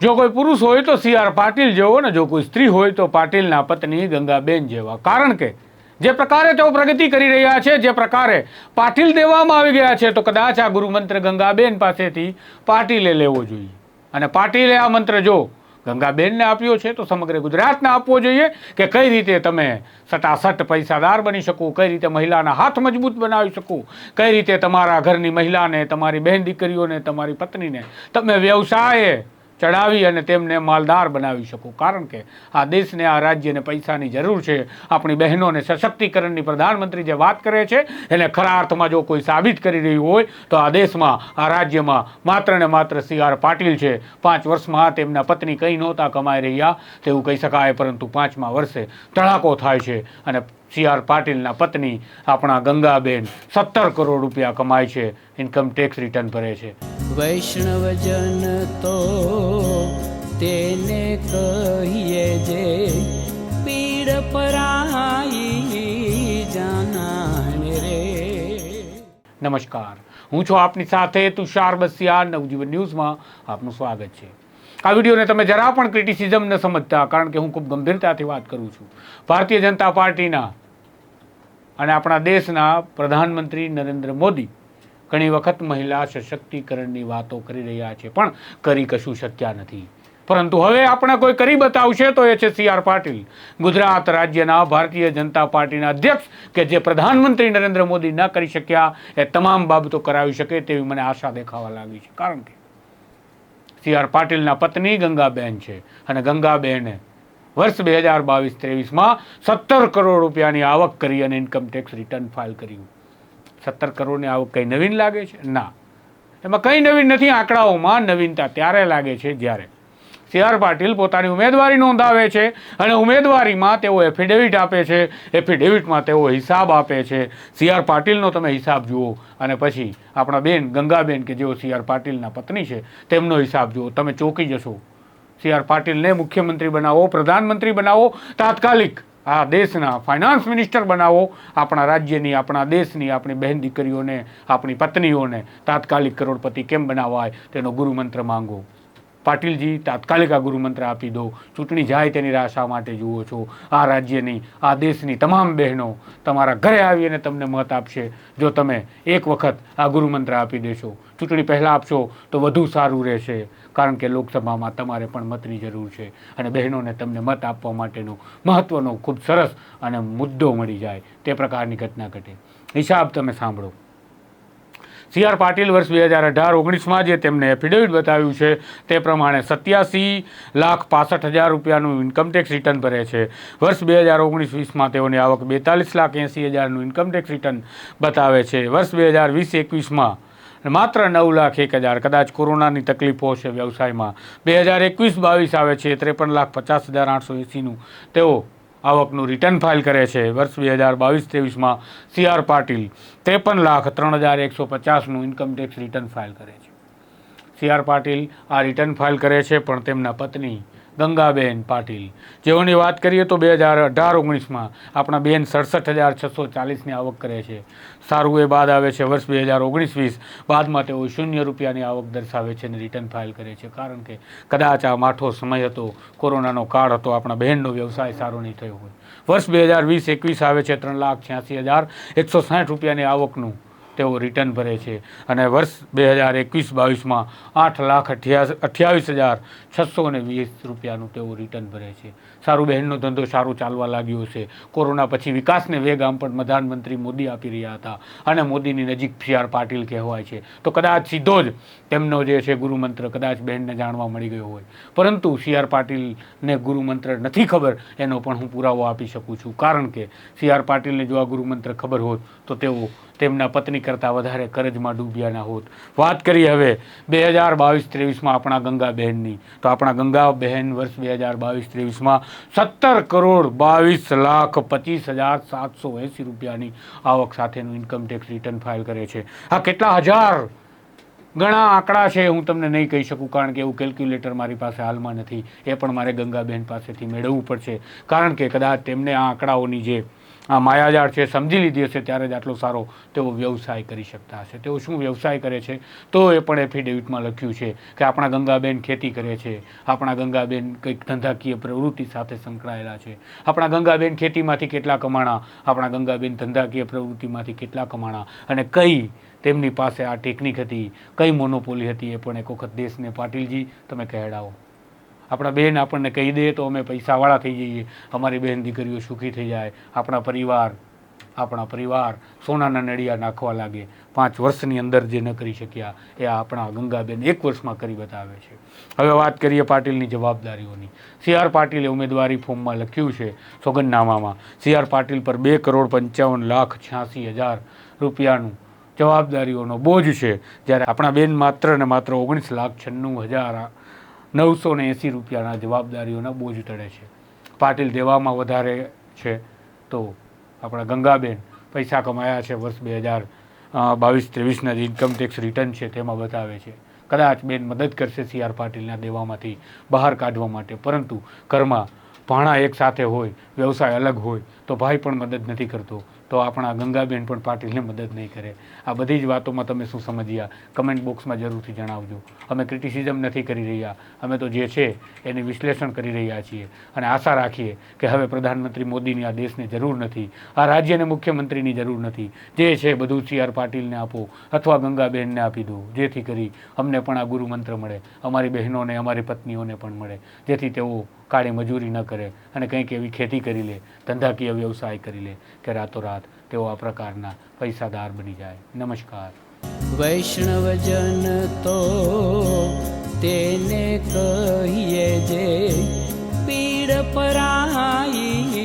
જો કોઈ પુરુષ હોય તો સી આર પાટીલ જેવો ને જો કોઈ સ્ત્રી હોય તો પાટીલના પત્ની ગંગાબેન જેવા. કારણ કે જે પ્રકારે તેઓ પ્રગતિ કરી રહ્યા છે, જે પ્રકારે પાટીલ દેવામાં આવી ગયા છે, તો કદાચ આ ગુરુમંત્ર ગંગાબેન પાસેથી પાટીલે લેવો જોઈએ. અને પાટીલે આ મંત્ર જો ગંગાબેનને આપ્યો છે, તો સમગ્ર ગુજરાતને આપવો જોઈએ કે કઈ રીતે તમે સટાસટ પૈસાદાર બની શકો, કઈ રીતે મહિલાના હાથ મજબૂત બનાવી શકો, કઈ રીતે તમારા ઘરની મહિલાને, તમારી બહેન દીકરીઓને, તમારી પત્નીને તમે વ્યવસાયે ચડાવી અને તેમને માલદાર બનાવી શકો. કારણ કે આ દેશને, આ રાજ્યને પૈસાની જરૂર છે. આપણી બહેનોને સશક્તિકરણની પ્રધાનમંત્રી જે વાત કરે છે, એને ખરા અર્થમાં જો કોઈ સાબિત કરી રહ્યું હોય, તો આ દેશમાં, આ રાજ્યમાં માત્ર ને માત્ર સી આર પાટીલ છે. પાંચ વર્ષમાં તેમના પત્ની કંઈ નહોતા કમાઈ રહ્યા, તેવું કહી શકાય, પરંતુ પાંચમા વર્ષે તડાકો થાય છે અને સી આર પાટીલના પત્ની આપણા ગંગાબેન સત્તર કરોડ રૂપિયા કમાય છે ઇન્કમ ટેક્સ રિટર્ન ભરે છે. વૈષ્ણવજન તો તેને કહીએ જે પીડ પરાઈ જાનાને રે. નમસ્કાર. હું છું આપની સાથે તુષાર બસિયા નવજીવન ન્યૂઝમાં આપનું સ્વાગત છે. આ વિડીયોને તમે જરા પણ ક્રિટિસિઝમ ન સમજતા, કારણ કે હું ખૂબ ગંભીરતાથી વાત કરું છું. ભારતીય જનતા પાર્ટીના અને આપણા દેશના પ્રધાનમંત્રી નરેન્દ્ર મોદી ઘણી વખત મહિલા સશક્તિકરણની વાતો કરી રહ્યા છે, પણ કરી કશું શક્યા નથી. પરંતુ હવે આપણે કોઈ કરી બતાવશે તો એ છે સી આર પાટીલ, ગુજરાત રાજ્યના ભારતીય જનતા પાર્ટીના અધ્યક્ષ કે જે પ્રધાનમંત્રી નરેન્દ્ર મોદી ન કરી શક્યા, એ તમામ બાબતો કરાવી શકે તેવી મને આશા દેખાવા લાગી છે. કારણ કે સી આર પાટીલના પત્ની ગંગાબેન છે અને ગંગાબેને વર્ષ બે હજાર બાવીસ ત્રેવીસમાં સત્તર કરોડ રૂપિયાની આવક કરી અને ઇન્કમ ટેક્સ રિટર્ન ફાઇલ કર્યું. સત્તર કરોડની આવક કંઈ નવીન લાગે છે? ના. એમાં કંઈ નવીન નથી. આંકડાઓમાં નવીનતા ત્યારે લાગે છે જ્યારે. સી આર પાટીલ પોતાની ઉમેદવારી નોંધાવે છે અને ઉમેદવારીમાં તેઓ એફિડેવિટ આપે છે. એફિડેવિટમાં તેઓ હિસાબ આપે છે. સી આર પાટીલનો તમે હિસાબ જુઓ. અને પછી આપણા બેન, ગંગાબેન કે જેઓ સી આર પાટીલના પત્ની છે, તેમનો હિસાબ જુઓ. તમે ચોંકી જશો. સી આર પાટીલને મુખ્યમંત્રી બનાવો, પ્રધાનમંત્રી બનાવો, તાત્કાલિક. આ દેશના ફાઇનાન્સ મિનિસ્ટર બનાવો, આપણા રાજ્યની, આપણા દેશની, આપણી બહેન દીકરીઓને, આપણી પત્નીઓને તાત્કાલિક કરોડપતિ કેમ બનાવાય તેનો ગુરુમંત્ર માંગો. પાટીલજી તાત્કાલિક આ ગુરુમંત્ર આપી દો. ચૂંટણી જાય તેની રાહ શા માટે જુઓ છો? આ રાજ્યની આ દેશની તમામ બહેનો તમારા ઘરે આવીને તમને મત આપશે. જો તમે એક વખત આ ગુરુમંત્ર આપી દેશો, ચૂંટણી પહેલાં આપશો, તો વધુ સારું રહેશે. કારણ કે લોકસભામાં તમારે પણ મતની જરૂર છે અને બહેનોને તમને મત આપવા માટેનો મહત્ત્વનો ખૂબ સરસ અને મુદ્દો મળી જાય. તે પ્રકારની ઘટના ઘટે. હિસાબ તમે સાંભળો. સી આર પાટીલ વર્ષ બે હજાર અઢાર ઓગણીસમાં જે તેમને એફિડેવિટ બતાવ્યું છે, તે પ્રમાણે સત્યાસી લાખ પાસઠ હજાર રૂપિયાનું ઇન્કમટેક્સ રિટર્ન ભરે છે. વર્ષ બે હજાર ઓગણીસ વીસમાં તેઓની આવક બેતાલીસ લાખ એંસી હજારનું ઇન્કમટેક્સ રિટર્ન બતાવે છે. વર્ષ બે હજાર વીસ એકવીસમાં માત્ર નવ લાખ એક હજાર, કદાચ કોરોનાની તકલીફો છે વ્યવસાયમાં. બે હજાર એકવીસ બાવીસ આવે છે, ત્રેપન લાખ પચાસ હજાર આઠસો એંસીનું તેઓ આવકનું રિટર્ન ફાઇલ કરે છે. વર્ષ બે હજાર બાવીસ ત્રેવીસમાં સી આર પાટીલ ત્રેપન લાખ ત્રણ હજાર એકસો પચાસનું ઇન્કમ ટેક્સ રિટર્ન ફાઇલ કરે છે. સી આર પાટીલ આ રિટર્ન ફાઇલ કરે છે, પણ તેમના પત્ની ગંગાબેન પાટીલ. જેઓની વાત કરીએ તો બે હજાર અઢાર ઓગણીસમાં આપણા બેન સડસઠ હજાર છસો ચાલીસની આવક કરે છે. સારું એ બાદ આવે છે વર્ષ બે હજાર ઓગણીસ વીસ. બાદમાં તેઓ શૂન્ય રૂપિયાની આવક દર્શાવે છે અને રિટર્ન ફાઇલ કરે છે. કારણ કે કદાચ આ માઠો સમય હતો, કોરોનાનો કાળ હતો, આપણા બહેનનો વ્યવસાય સારો નહીં થયો હોય. વર્ષ બે હજાર વીસ એકવીસ આવે છે ત્રણ લાખ છ્યાસી હજાર એકસો સાઠ રૂપિયાની આવકનું તેઓ રિટર્ન ભરે છે અને વર્ષ બે હજાર એકવીસ બાવીસમાં આઠ લાખ અઠ્યાવીસ હજાર છસો ને વીસ રૂપિયાનું તેઓ રિટર્ન ભરે છે. સારું બહેનનો ધંધો સારો ચાલવા લાગ્યો છે. કોરોના પછી વિકાસને વેગ આમ પણ પ્રધાનમંત્રી મોદી આપી રહ્યા હતા અને મોદીની નજીક સી આર પાટીલ કહેવાય છે. તો કદાચ સીધો જ તેમનો જે છે ગુરુમંત્ર કદાચ બહેનને જાણવા મળી ગયો હોય. પરંતુ સી આર પાટીલને ગુરુમંત્ર નથી ખબર, એનો પણ હું પુરાવો આપી શકું છું. કારણ કે સી આર પાટીલને જો આ ગુરુમંત્ર ખબર હોત તો તેઓ તેમના પત્ની કરતાં વધારે કરજમાં ડૂબ્યા ના હોત. વાત કરીએ હવે બે હજાર બાવીસ ત્રેવીસમાં આપણા ગંગાબહેનની. તો આપણા ગંગાબહેન વર્ષ બે હજાર બાવીસ ત્રેવીસમાં સત્તર કરોડ બાવીસ લાખ પચીસ હજાર સાતસો એંસી રૂપિયાની આવક સાથેનું ઇન્કમ ટેક્સ રિટર્ન ફાઇલ કરે છે. આ કેટલા હજાર ઘણા આંકડા છે હું તમને નહીં કહી શકું, કારણ કે એવું કેલ્ક્યુલેટર મારી પાસે હાલમાં નથી. એ પણ મારે ગંગાબહેન પાસેથી મેળવવું પડશે. કારણ કે કદાચ તેમને આ આંકડાઓની જે આ માયાજાળ છે, સમજી લીધી હશે ત્યારે જ આટલો સારો તેઓ વ્યવસાય કરી શકતા હશે. તેઓ શું વ્યવસાય કરે છે? તો એ પણ એફિડેવિટમાં લખ્યું છે કે આપણા ગંગાબેન ખેતી કરે છે. આપણા ગંગાબેન કંઈક ધંધાકીય પ્રવૃત્તિ સાથે સંકળાયેલા છે. આપણા ગંગાબેન ખેતીમાંથી કેટલા કમાણા, આપણા ગંગાબેન ધંધાકીય પ્રવૃત્તિમાંથી કેટલા કમાણા અને કઈ તેમની પાસે આ ટેકનિક હતી, કઈ મોનોપોલી હતી એ પણ એક વખત દેશને પાટીલજી, તમે કહેડાવો આપણા બહેન આપણને કહી દે તો અમે પૈસાવાળા થઈ જઈએ. અમારી બહેન દીકરીઓ સુખી થઈ જાય. આપણા પરિવાર આપણા પરિવાર સોનાના નડિયા નાખવા લાગે. પાંચ વર્ષની અંદર જે ન કરી શક્યા, એ આપણા ગંગાબેન એક વર્ષમાં કરી બતાવે છે. હવે વાત કરીએ પાટીલની જવાબદારીઓની. સી આર પાટીલે ઉમેદવારી ફોર્મમાં લખ્યું છે સોગંદનામામાં. સી આર પાટીલ પર બે કરોડ પંચાવન લાખ છ્યાસી હજાર રૂપિયાનું જવાબદારીઓનો બોજ છે. જ્યારે આપણા બેન માત્ર ને માત્ર ઓગણીસ લાખ છન્નું હજાર નવસો ને એંસી રૂપિયાના જવાબદારીઓના બોજ તળે છે. પાટીલ દેવામાં વધારે છે તો આપણા ગંગાબેન પૈસા કમાયા છે વર્ષ બે હજાર બાવીસ, ત્રેવીસના જે ઇન્કમ ટેક્સ રિટર્ન છે તેમાં બતાવે છે. કદાચ બેન મદદ કરશે સી આર પાટીલના દેવામાંથી બહાર કાઢવા માટે, પરંતુ ઘરમાં ભાણા એક સાથે હોય, વ્યવસાય અલગ હોય, તો ભાઈ પણ મદદ નથી કરતો. તો આપણા ગંગાબેન પણ પાટીલને મદદ નહીં કરે. આ બધી જ વાતોમાં તમે શું સમજ્યા? કમેન્ટ બોક્સમાં જરૂરથી જણાવજો. અમે ક્રિટિસિઝમ નથી કરી રહ્યા. અમે તો જે છે એને વિશ્લેષણ કરી રહ્યા છીએ. અને આશા રાખીએ કે હવે પ્રધાનમંત્રી મોદીની આ દેશને જરૂર નથી, આ રાજ્યને મુખ્યમંત્રીની જરૂર નથી. જે છે બધું સી આર પાટીલને આપો અથવા ગંગાબેનને આપી દો. જેથી કરી અમને પણ આ ગુરુમંત્ર મળે. અમારી બહેનોને, અમારી પત્નીઓને પણ મળે. જેથી તેઓ કાળી મજૂરી ન કરે અને કંઈક એવી ખેતી કરી લે, ધંધાકીય વ્યવસાય કરી લે, કે રાતોરાત તેઓ આ પ્રકારના પૈસાદાર બની જાય. નમસ્કાર. વૈષ્ણવજન તો તેને કહીએ જે પીડ પરાઈ